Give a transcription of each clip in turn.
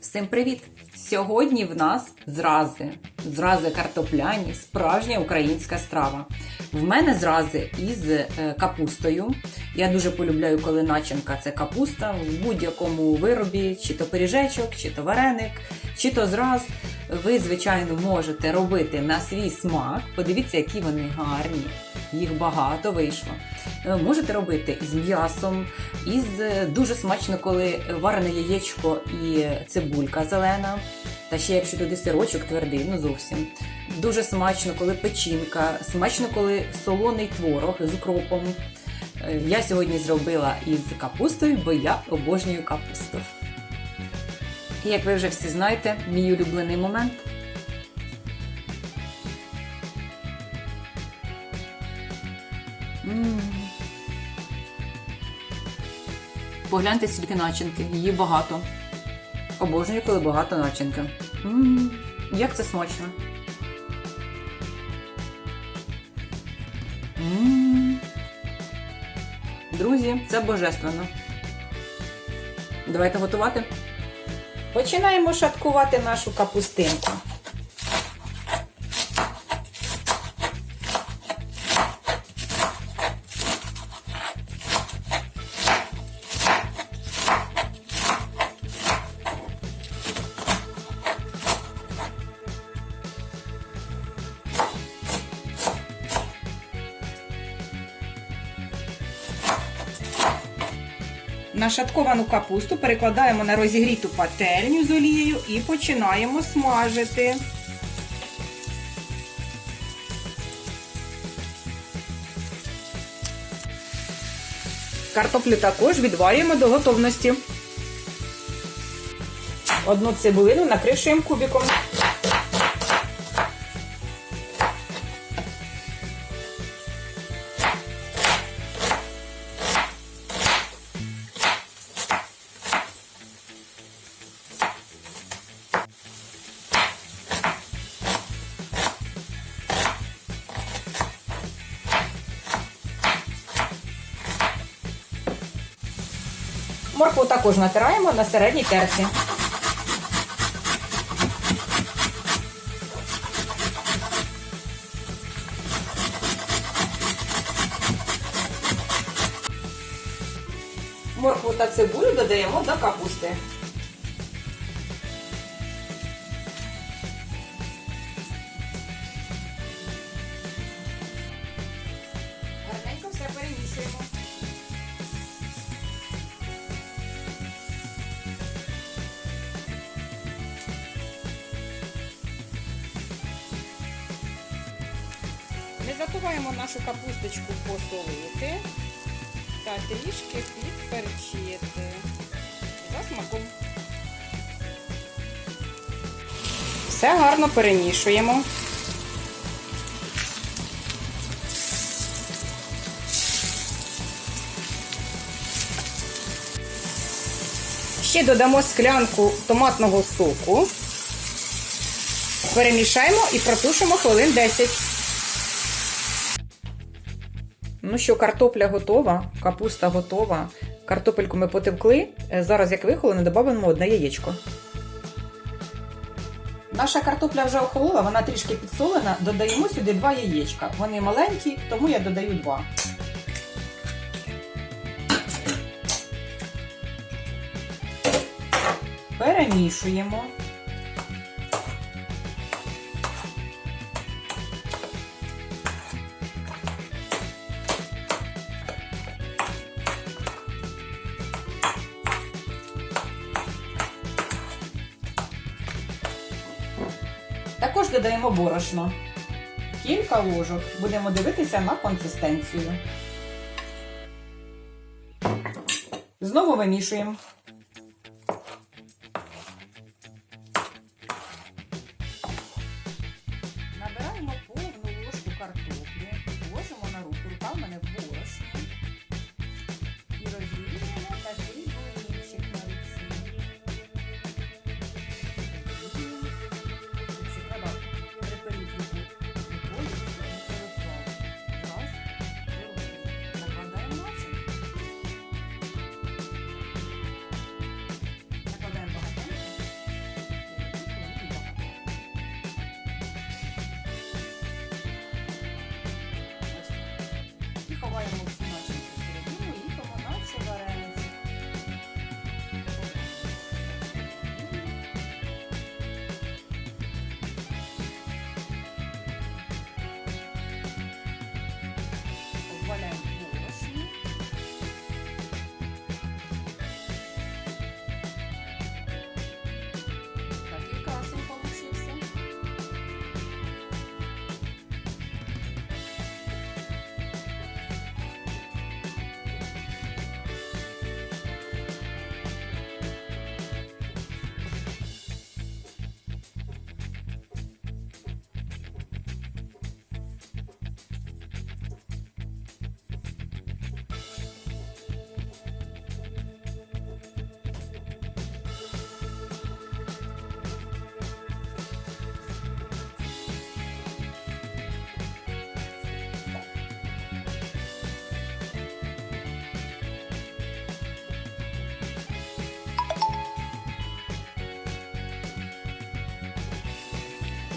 Всім привіт! Сьогодні в нас зрази. Зрази картопляні, справжня українська страва. В мене зрази із е, капустою. Я дуже полюбляю, коли начинка це капуста в будь-якому виробі, чи то пиріжечок, чи то вареник, чи то зраз. Ви, звичайно, можете робити на свій смак. Подивіться, які вони гарні. Їх багато вийшло. Е, Можете робити із м'ясом, із е, дуже смачно, коли варене яєчко і цибулька зелена. Та ще якщо туди сирочок твердий, ну зовсім. Дуже смачно, коли печінка, смачно, коли солоний творог з укропом. Е, Я сьогодні зробила із капустою, бо я обожнюю капусту. І як ви вже всі знаєте, мій улюблений момент. М. Погляньте, скільки начинки, її багато. Обожнюю, коли багато начинки. М, Як це смачно. М. Друзі, це божественно. Давайте готувати. Починаємо шаткувати нашу капустинку. Нашатковану капусту перекладаємо на розігріту пательню з олією і починаємо смажити. Картоплю також відварюємо до готовності. Одну цибулину накришуємо кубиком. Моркву також натираємо на середній терці. Моркву та цибулю додаємо до капусти. Ми забуваємо нашу капусточку посолити та трішки підперчити за смаком. Все гарно перемішуємо. Ще додамо склянку томатного соку. Перемішаємо і протушимо хвилин 10. Ну що, картопля готова, капуста готова. Картопельку ми потевкли. Е, Зараз, як вихолоне, додамо одне яєчко. Наша картопля вже охолола, вона трішки підсолена. Додаємо сюди два яєчка. Вони маленькі, тому я додаю два. Перемішуємо. Також додаємо борошно. Кілька ложок. Будемо дивитися на консистенцію. Знову вимішуємо.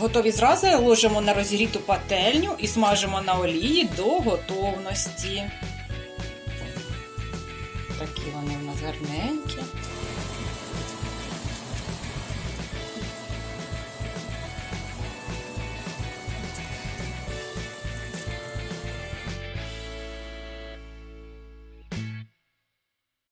Готові зрази ложимо на розігріту пательню і смажимо на олії до готовності. Такі вони в нас гарненькі.